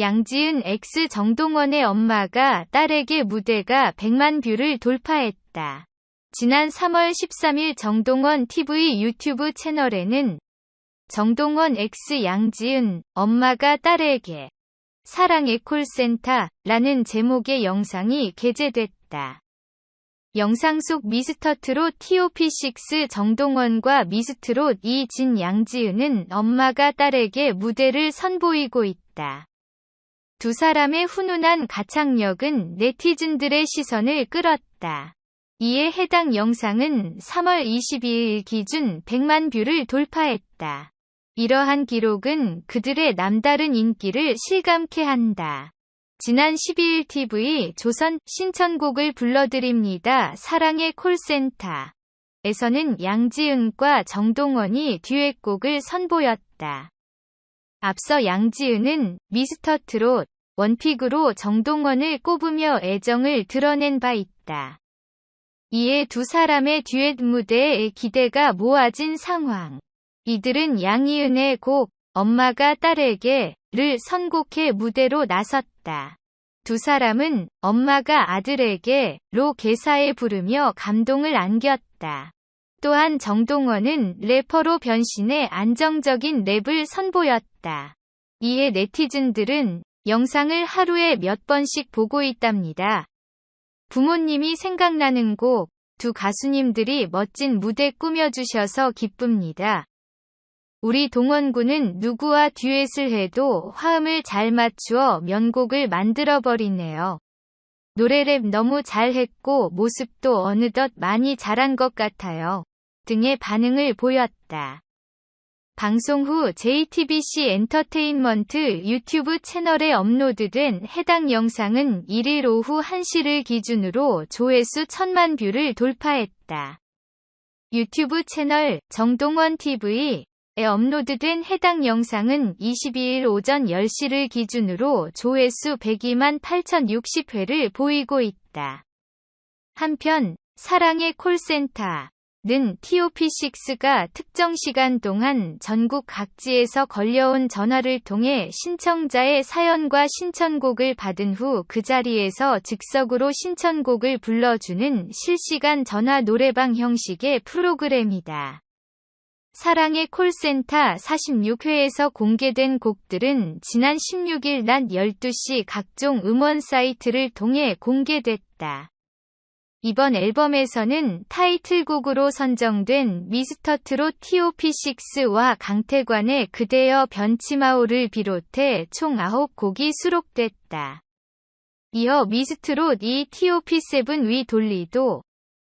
양지은 X 정동원의 엄마가 딸에게 무대가 100만 뷰를 돌파했다. 지난 3월 13일 정동원 TV 유튜브 채널에는 정동원 X 양지은 엄마가 딸에게 사랑의 콜센터라는 제목의 영상이 게재됐다. 영상 속 미스터트롯 TOP6 정동원과 미스트롯 이진 양지은은 엄마가 딸에게 무대를 선보이고 있다. 두 사람의 훈훈한 가창력은 네티즌들의 시선을 끌었다. 이에 해당 영상은 3월 22일 기준 100만 뷰를 돌파했다. 이러한 기록은 그들의 남다른 인기를 실감케 한다. 지난 12일 TV 조선 신청곡을 불러드립니다. 사랑의 콜센터. 에서는 양지은과 정동원이 듀엣곡을 선보였다. 앞서 양지은은 미스터 트롯 원픽으로 정동원을 꼽으며 애정을 드러낸 바 있다. 이에 두 사람의 듀엣 무대에 기대가 모아진 상황. 이들은 양희은의 곡 엄마가 딸에게 를 선곡해 무대로 나섰다. 두 사람은 엄마가 아들에게 로 개사에 부르며 감동을 안겼다. 또한 정동원은 래퍼로 변신해 안정적인 랩을 선보였다. 이에 네티즌들은 영상을 하루에 몇 번씩 보고 있답니다. 부모님이 생각나는 곡, 두 가수님들이 멋진 무대 꾸며주셔서 기쁩니다. 우리 동원군은 누구와 듀엣을 해도 화음을 잘 맞추어 면곡을 만들어버리네요. 노래랩 너무 잘했고 모습도 어느덧 많이 자란 것 같아요. 등의 반응을 보였다. 방송 후 JTBC 엔터테인먼트 유튜브 채널에 업로드된 해당 영상은 1일 오후 1시를 기준으로 조회수 1000만 뷰를 돌파했다. 유튜브 채널 정동원 TV 에 업로드된 해당 영상은 22일 오전 10시를 기준으로 조회수 102만 8060회를 보이고 있다. 한편 사랑의 콜센터 는 TOP6가 특정 시간 동안 전국 각지에서 걸려온 전화를 통해 신청자의 사연과 신청곡을 받은 후 그 자리에서 즉석으로 신청곡을 불러주는 실시간 전화 노래방 형식의 프로그램이다. 사랑의 콜센터 46회에서 공개된 곡들은 지난 16일 낮 12시 각종 음원 사이트를 통해 공개됐다. 이번 앨범에서는 타이틀곡으로 선정된 미스터 트롯 TOP6와 강태관의 그대여 변치마오를 비롯해 총 9곡이 수록됐다. 이어 미스트롯 이 TOP7 위 돌리도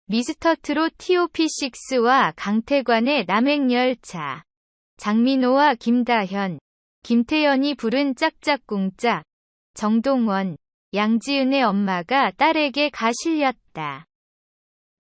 미스터트롯 TOP6와 강태관의 남행열차 장민호와 김다현, 김태연이 부른 짝짝꿍짝 정동원, 양지은의 엄마가 딸에게 가 실렸다.